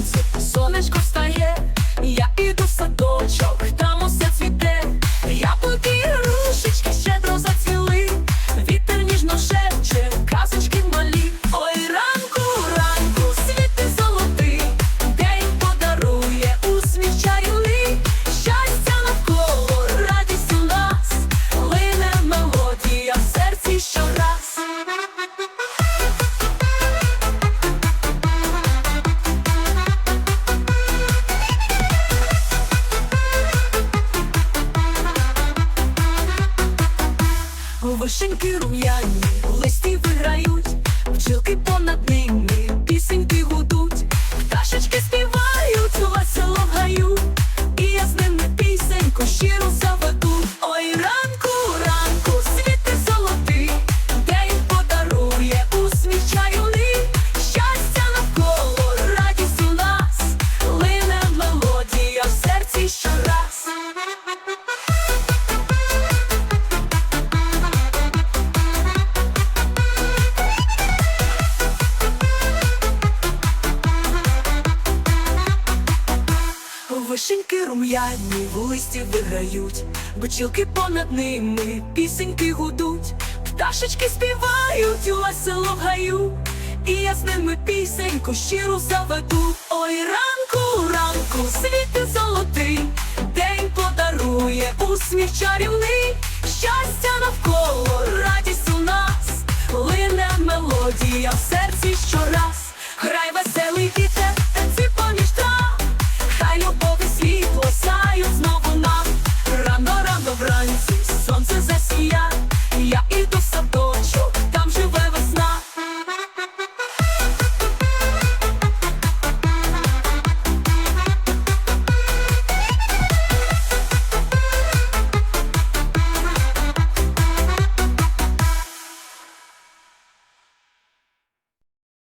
сонце, сонечко встає, я іду в садочок. Вишеньки рум'яні, листі виграють, бджілки понад Вишеньки рум'яні в листі виграють, бочілки понад ними, пісеньки гудуть, пташечки співають весело в гаю, і я з ними пісеньку щиру заведу. Ой, ранку, ранку, світи золотий, день подарує усміх чарівний, щастя навколо, радість у нас, лине мелодія, все